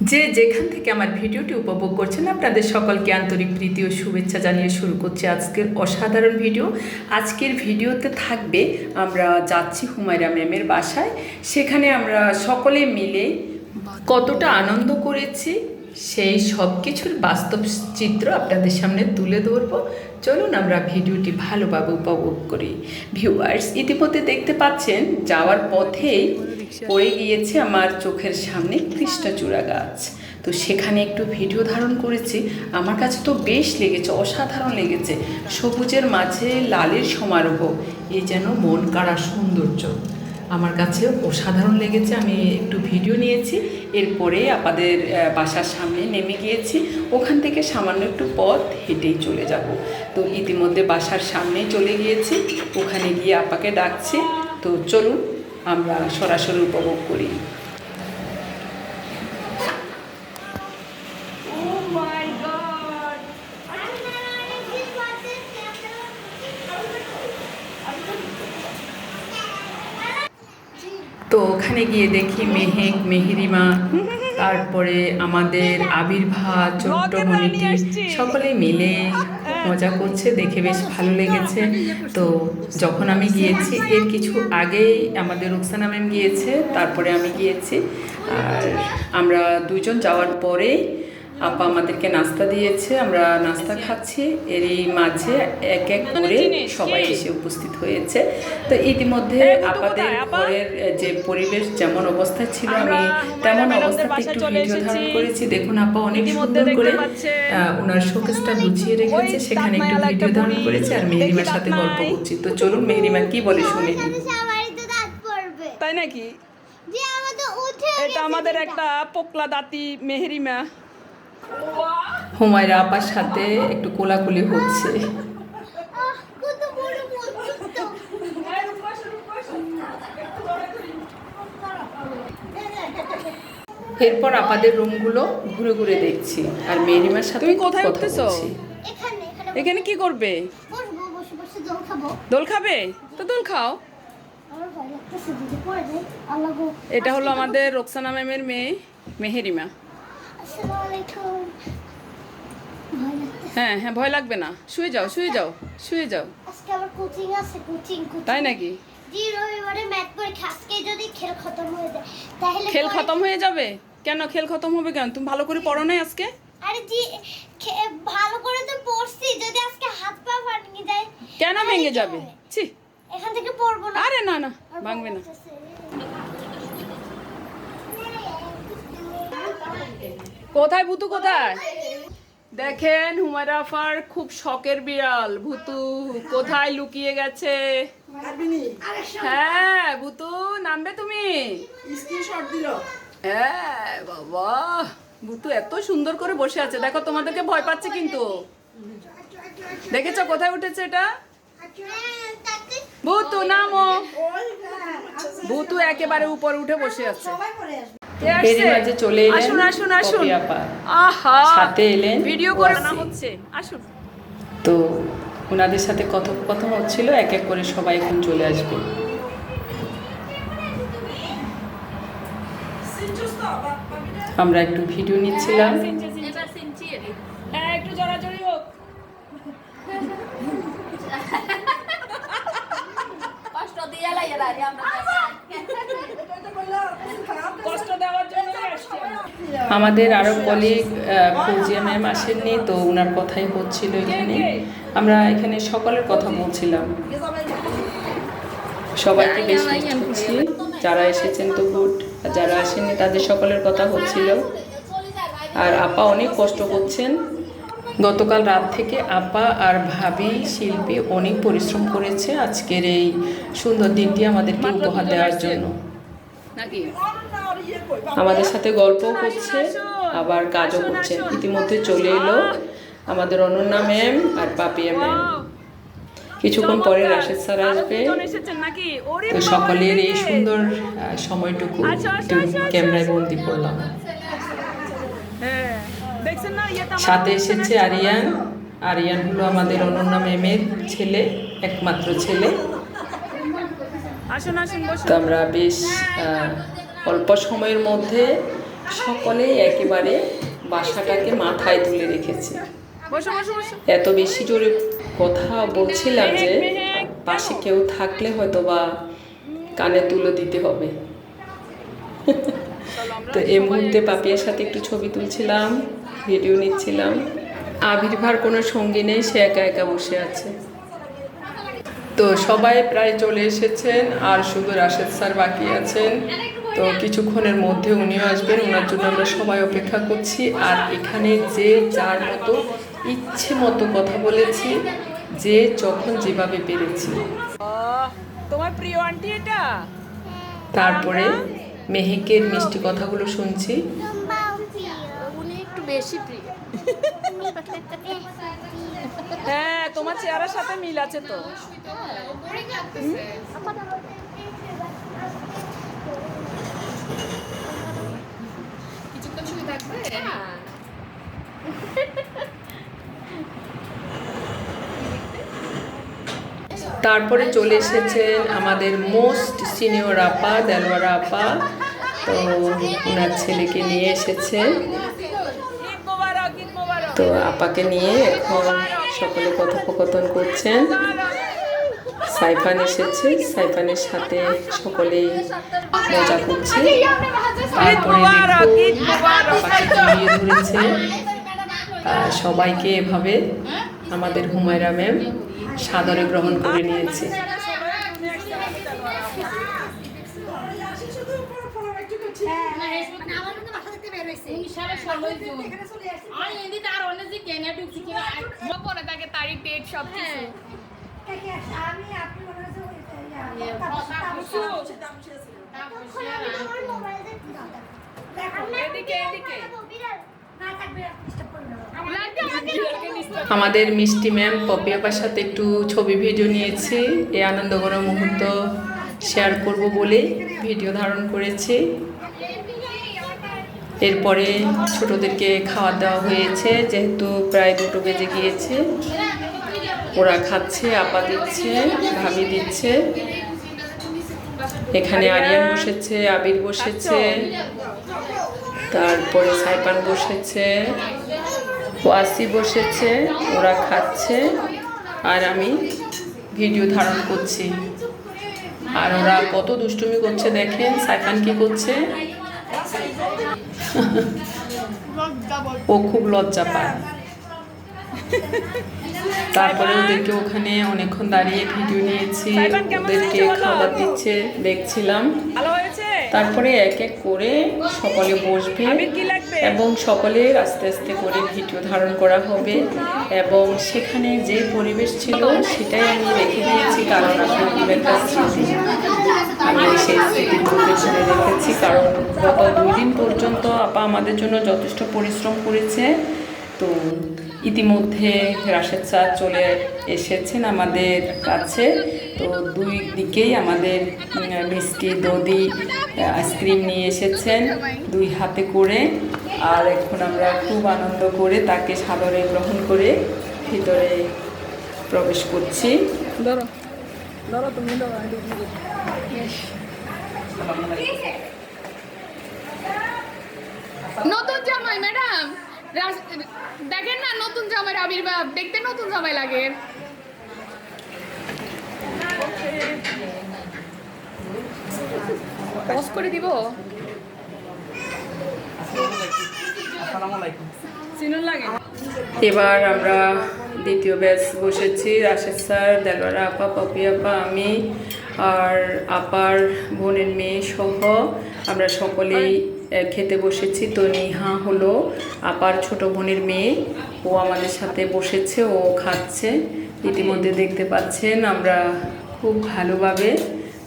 যে যেখান থেকে আমার ভিডিওটি উপভোগ করছেন, আপনাদের সকলকে আন্তরিক প্রীতি ও শুভেচ্ছা জানিয়ে শুরু করছি আজকের অসাধারণ ভিডিও। আজকের ভিডিওতে থাকবে, আমরা যাচ্ছি হুমায়রা ম্যামের বাসায়। সেখানে আমরা সকলে মিলে কতটা আনন্দ করেছি, সেই সব কিছুর বাস্তব চিত্র আপনাদের সামনে তুলে ধরব। চলুন আমরা ভিডিওটি ভালোভাবে উপভোগ করি। ভিউয়ার্স, ইতিমধ্যে দেখতে পাচ্ছেন, যাওয়ার পথেই পড়ে গিয়েছে আমার চোখের সামনে কৃষ্ণচূড়া গাছ। তো সেখানে একটু ভিডিও ধারণ করেছি। আমার কাছে তো বেশ লেগেছে, অসাধারণ লেগেছে। সবুজের মাঝে লালের সমারোহ এই যেন মন কাড়া সৌন্দর্য। আমার কাছে অসাধারণ লেগেছে, আমি একটু ভিডিও নিয়েছি। এরপরে আপাদের বাসার সামনে নেমে গিয়েছি। ওখান থেকে সামান্য একটু পথ হেঁটেই চলে যাব। তো ইতিমধ্যে বাসার সামনেই চলে গিয়েছি। ওখানে গিয়ে আপাকে ডাকছি। তো চলুন আমরা সরাসরি উপভোগ করি। তো ওখানে গিয়ে দেখি মেহেক মেহেরিমা তারপরে আমাদের আবির্ভাব ছোট্ট মনিটি সকলে মিলে মজা করছে দেখে বেশ ভালো লেগেছে। তো যখন আমি গিয়েছি এর কিছু আগেই আমাদের রুকসানা ম্যাম গিয়েছে তারপরে আমি গিয়েছি। আর আমরা দুজন যাওয়ার পরেই আপা আমাদেরকে নাস্তা দিয়েছে আমরা নাস্তা খাচ্ছি। এরই মাঝে এক এক করে সবাই এসে উপস্থিত হয়েছে। তো ইতিমধ্যে আপাদের ঘরের যে পরিবেশ যেমন অবস্থা ছিল আমি তেমন অবস্থাতে একটু ভিডিও ধারণ করেছি। দেখুন আপা অনেক সুন্দর করে ওনার শোকেসটা গুছিয়ে রেখেছে। সেখানে একটু ভিডিও ধারণ করেছে আর মেহরিমার সাথে গল্প করছি। তো চলুন মেহরিমা কি বলে শুনে? তাই নাকি? এটা আমাদের একটা পোকলা দাঁতি মেহেরিমা। হুমায়রা আপার সাথে একটু কোলাকুলি হচ্ছে। আহ, কত বড় বন্ধুত্ব এরপর আপাদের রুমগুলো ঘুরে ঘুরে দেখছি। আর মেহরিমার সাথে তুমি কোথায় কথা উঠতেছো? এখানে এখানে এখানে কি করবে? বসবো বসে বসে জল খাব। দোল খাবে? তো দোল খাও। এটা হলো আমাদের রোকসানা ম্যামের মেয়ে মেহেরিমা। হ্যাঁ হ্যাঁ ভয় লাগবে না। শুয়ে যাও শুয়ে যাও শুয়ে যাও। আজকে আমার কোচিং আছে কোচিং কোচিং। তাই নাকি? জি রবিবারে ম্যাথ পরীক্ষা। আজকে যদি খেল খতম হয়ে যায় তাহলে খেল খতম হয়ে যাবে? কেন খেল খতম হবে কেন? তুমি ভালো করে পড়ো নাই আজকে? আরে জি ভালো করে তো পড়ছি। যদি আজকে হাত পা ভাঙে যায় কেন ভেঙে যাবে? ছি। এখান থেকে পড়ব না। আরে না না ভাঙবে না। কোথায় ভুতু কোথায়? দেখেন হুমায়রা আফার খুব শখের বিড়াল। ভুতু কোথায় লুকিয়ে গেছে? হ্যাঁ ভুতু নামবে তুমি? হ্যাঁ বাবা। ভুতু এত সুন্দর করে বসে আছে। দেখো তোমাদেরকে ভয় পাচ্ছে কিন্তু। দেখেছ কোথায় উঠেছে এটা? হ্যাঁ, ভুতু নামো। ভুতু একেবারে উপরে উঠে বসে আছে। মাঝে চলে এলেন আসুন আসুন আসুন। আহা সাথে এলেন। ভিডিও করে হচ্ছে। আসুন। তো ওনাদের সাথে কথোপকথন হচ্ছিল এক এক করে সবাই এখন চলে আসবে। আমরা একটু ভিডিও নিচ্ছিলাম হ্যাঁ একটু জড়াজড়ি হোক কষ্ট দিয়ে লাগে দাঁড়িয়ে আমরা কষ্ট দেওয়ার জন্য আসছি আমরা। আমাদের আরও কলিগ ফৌজিয়া ম্যাম আসেননি, তো ওনার কথাই হচ্ছিল এখানে। আমরা এখানে সকলের কথা বলছিলাম। সবাইকে বেশ মিস যারা এসেছেন তো গুড আর যারা আসেননি, তাদের সকলের কথা হচ্ছিল। আর আপা অনেক কষ্ট করছেন। গতকাল রাত থেকে আপা আর ভাবি, শিল্পী অনেক পরিশ্রম করেছে আজকের এই সুন্দর দিনটি আমাদেরকে উপহার দেওয়ার জন্য। নাকি? আমাদের সাথে গল্প করছে আবার কাজও করছে। ইতিমধ্যে চলে এলো আমাদের অনন্যা ম্যাম আর পাপিয়া ম্যাম। কিছুক্ষণ পরে রাশেদ স্যার আসবে। তো সকলের এই সুন্দর সময়টুকু ক্যামেরায়। বন্দি করলাম। হ্যাঁ সাথে এসেছে আরিয়ান। আরিয়ান হলো আমাদের অনন্যা ম্যামের ছেলে একমাত্র ছেলে। তো আমরা বেশ অল্প সময়ের মধ্যে সকলেই একেবারে বাসাটাকে মাথায় তুলে রেখেছে। এত বেশি জোরে কথা বলছিলাম যে পাশে কেউ থাকলে হয়তো বা কানে তুলো দিতে হবে। তো এই মুহূর্তে পাপিয়ার সাথে একটু ছবি তুলছিলাম ভিডিও নিচ্ছিলাম। আবির্ভার কোনো সঙ্গী নেই সে একা একা বসে আছে। তো সবাই প্রায় চলে এসেছেন আর শুধু রাশেদ স্যার বাকি আছেন। তো কিছুক্ষণের মধ্যে উনিও আসবেন ওনার জন্য আমরা সবাই অপেক্ষা করছি। আর এখানে যে যার মতো ইচ্ছে মতো কথা বলেছি যে যখন যেভাবে পেরেছি। তোমার প্রিয় আন্টি এটা? তারপরে মেহেকের মিষ্টি কথাগুলো শুনছি। উনি একটু বেশি প্রিয়। হ্যাঁ তোমার চেহারার সাথে মিল আছে তো। তারপরে চলে এসেছেন আমাদের মোস্ট সিনিয়র আপা দেলোয়ারা আপা। তো ওনার ছেলেকে নিয়ে এসেছে ঈদ মোবারক ঈদ মোবারক। তো আপাকে নিয়ে এখন সকলে কথোপকথন করছেন। সাইফান এসেছে। সাইফানের সাথে সকলেই মজা করছে। ধরেছে। সবাইকে এভাবে আমাদের হুমায়রা ম্যাম সাদরে গ্রহণ করে নিয়েছে। তারিখ ডেট সব আমাদের মিষ্টি ম্যাম পপি আপার সাথে একটু ছবি ভিডিও নিয়েছি। এই আনন্দঘন মুহূর্ত শেয়ার করব বলে ভিডিও ধারণ করেছি। এরপরে ছোটদেরকে খাওয়া দাওয়া হয়েছে, যেহেতু প্রায় দুটো বেজে গিয়েছে। ওরা খাচ্ছে, আপা দিচ্ছে, ভাবি দিচ্ছে। এখানে আরিয়ান বসেছে, আবির বসেছে, তারপরে সাইপান বসেছে, ওয়াসি বসেছে, ওরা খাচ্ছে, আর আমি ভিডিও ধারণ করছি। আর ওরা কত দুষ্টুমি করছে দেখেন সাইফান কি করছে? ও খুব লজ্জা পায়। তারপরে ওদেরকে ওখানে অনেকক্ষণ দাঁড়িয়ে ভিডিও নিয়েছি। ওদেরকে খাবার দিচ্ছে দেখছিলাম। তারপরে এক এক করে সকলে বসবে? এবং সকলের আস্তে আস্তে করে ভিডিও ধারণ করা হবে এবং সেখানে যে পরিবেশ ছিল সেটাই আমি রেখে দিয়েছি কারণ আসলে খুব একটা স্মৃতি আমি সেই স্মৃতিগুলোকে রেখেছি কারণ গত দুই দিন পর্যন্ত আপা আমাদের জন্য যথেষ্ট পরিশ্রম করেছে তো ইতিমধ্যে রাশেদ স্যার চলে এসেছেন আমাদের কাছে তো দুই দিকেই আমাদের মিষ্টি দধি আইসক্রিম নিয়ে এসেছেন দুই হাতে করে। আর এখন আমরা খুব আনন্দ করে তাকে সাদরে গ্রহণ করে ভিতরে প্রবেশ করছি। ধরো ধরো তুমি ধরো নতুন জামাই ম্যাডাম। দেখেন না নতুন জামাইয়ের আবির্ভাব। দেখতে নতুন জামাই লাগে। পজ করে দিব? এবার আমরা দ্বিতীয় ব্যাচ বসেছি রাশেদ স্যার দেলওয়ারা আপা পপি আপা আমি আর আপার বোনের মেয়ে সহ আমরা সকলেই খেতে বসেছি। তো নিহা হলো আপার ছোট বোনের মেয়ে। ও আমাদের সাথে বসেছে ও খাচ্ছে। ইতিমধ্যে দেখতে পাচ্ছেন আমরা খুব ভালোভাবে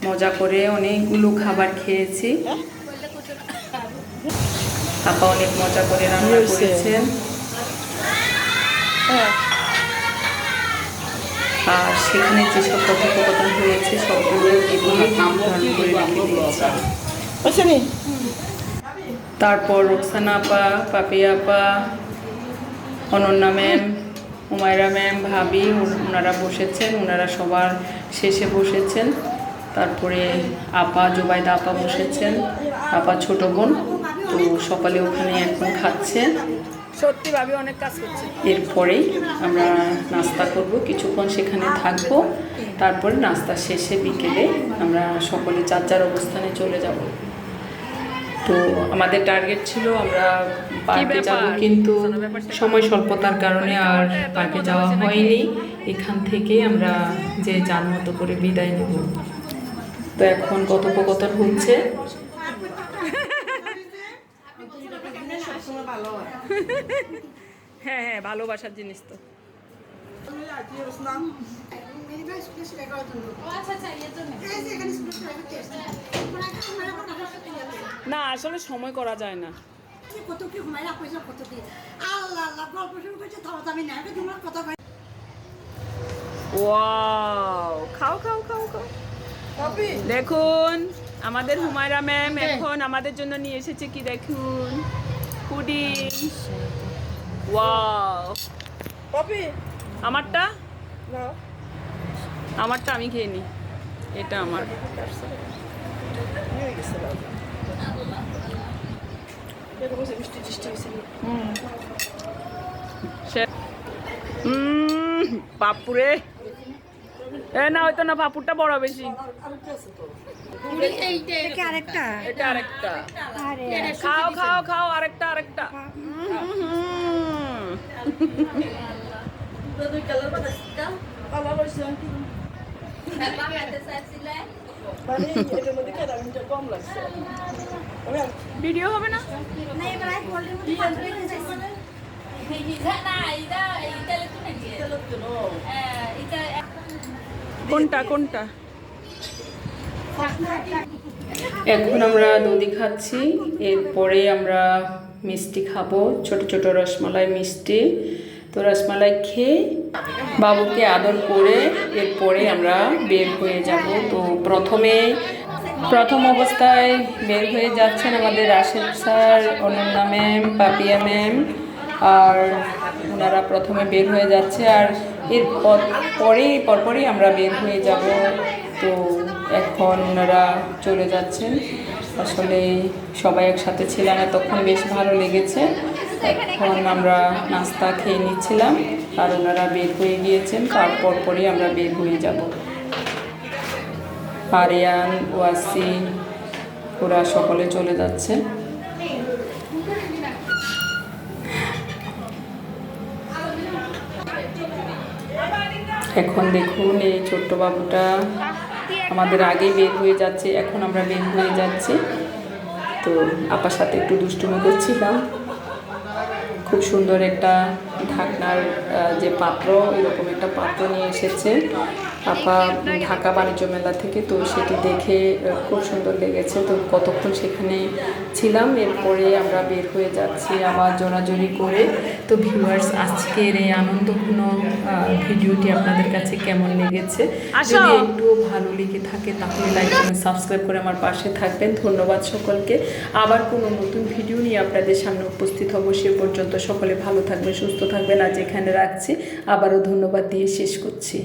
মজা করে অনেকগুলো খাবার খেয়েছি। আপা অনেক মজা করে রান্না করেছেন। আর সেখানে যেসব কথোপকথন হয়েছে সবগুলো এগুলো নাম ধারণ করে রেখে দিয়েছি। তারপর রোকসানা আপা পাপি আপা অনন্যা ম্যাম হুমায়রা ম্যাম ভাবি ওনারা বসেছেন ওনারা সবার শেষে বসেছেন। তারপরে আপা জুবাইদা আপা বসেছেন আপা ছোট বোন তো সকালে ওখানে এখন খাচ্ছে। সত্যি ভাবি অনেক কাজ করছে। এরপরেই আমরা নাস্তা করব কিছুক্ষণ সেখানে থাকব। তারপরে নাস্তা শেষে বিকেলে আমরা সকলে যার যার অবস্থানে চলে যাব। তো আমাদের টার্গেট ছিল আমরা পার্কে যাব কিন্তু সময় স্বল্পতার কারণে আর পার্কে যাওয়া হয়নি। এখান থেকে আমরা যে যার মতো করে বিদায় নেব। তো এখন কথোপকথন হচ্ছে। হ্যাঁ হ্যাঁ ভালোবাসার জিনিস তো। না আসলে সময় করা যায় না। কত কি ঘুমাইলা পয়সা কত কি আল্লাহ আল্লাহ গল্প শুরু করছে তাও আমি না তোমার কথা কই ওয়াও খাও খাও খাও খাও। দেখুন আমাদের হুমায়রা ম্যাম এখন আমাদের জন্য নিয়ে এসেছে কি দেখুন? পুডিং। ওয়াও। আমারটা? আমারটা আমি খেয়ে নিই এটা আমার। বাপুরে। এ না হয়তো না পাপুরটা বড় বেশি। আরেকটা। এটা আরেকটা। খাও খাও খাও আরেকটা আরেকটা। উম, ভিডিও হবে না? কোনটা কোনটা? এখন আমরা দধি খাচ্ছি, এরপরে আমরা মিষ্টি খাব, ছোট ছোট রসমালাই মিষ্টি। তো রসমালাই খেয়ে বাবুকে আদর করে এরপরে আমরা বের হয়ে যাব। তো প্রথমে, প্রথম অবস্থায় বের হয়ে যাচ্ছেন আমাদের Rashed sir, Ananya ma'am, Papiya ma'am, আর ওনারা প্রথমে বের হয়ে যাচ্ছে আর এর পর- পরেই, পরপরই আমরা বের হয়ে যাব। তো এখন ওনারা চলে যাচ্ছেন। আসলে সবাই একসাথে ছিলাম তখন বেশ ভালো লেগেছে। এখন আমরা নাস্তা খেয়ে নিচ্ছিলাম আর ওনারা বের হয়ে গিয়েছেন তারপর পরই আমরা বের হয়ে যাব। আরিয়ান ওয়াসি ওরা সকলে চলে যাচ্ছে। এখন দেখুন এই ছোট্ট বাবুটা আমাদের আগে বের হয়ে যাচ্ছে এখন আমরা বের হয়ে যাচ্ছি। তো আপার সাথে একটু দুষ্টুমি করছিলাম খুব সুন্দর একটা ঢাকনার যে পাত্র এরকম একটা পাত্র নিয়ে এসেছে। আপা ঢাকা বাণিজ্য মেলা থেকে তো সেটি দেখে খুব সুন্দর লেগেছে। তো কতক্ষণ সেখানে ছিলাম এরপরে আমরা বের হয়ে যাচ্ছি আবার জোরাজোরি করে। তো ভিউয়ার্স আজকের এই আনন্দঘন ভিডিওটি আপনাদের কাছে কেমন লেগেছে? যদি একটু ভালো লেগে থাকে তাহলে লাইক এবং সাবস্ক্রাইব করে আমার পাশে থাকবেন। ধন্যবাদ সকলকে। আবার কোনো নতুন ভিডিও নিয়ে আপনাদের সামনে উপস্থিত হব সে পর্যন্ত সকলে ভালো থাকবেন সুস্থ থাকবেন। আজ এখানে রাখছি। আবারও ধন্যবাদ দিয়ে শেষ করছি।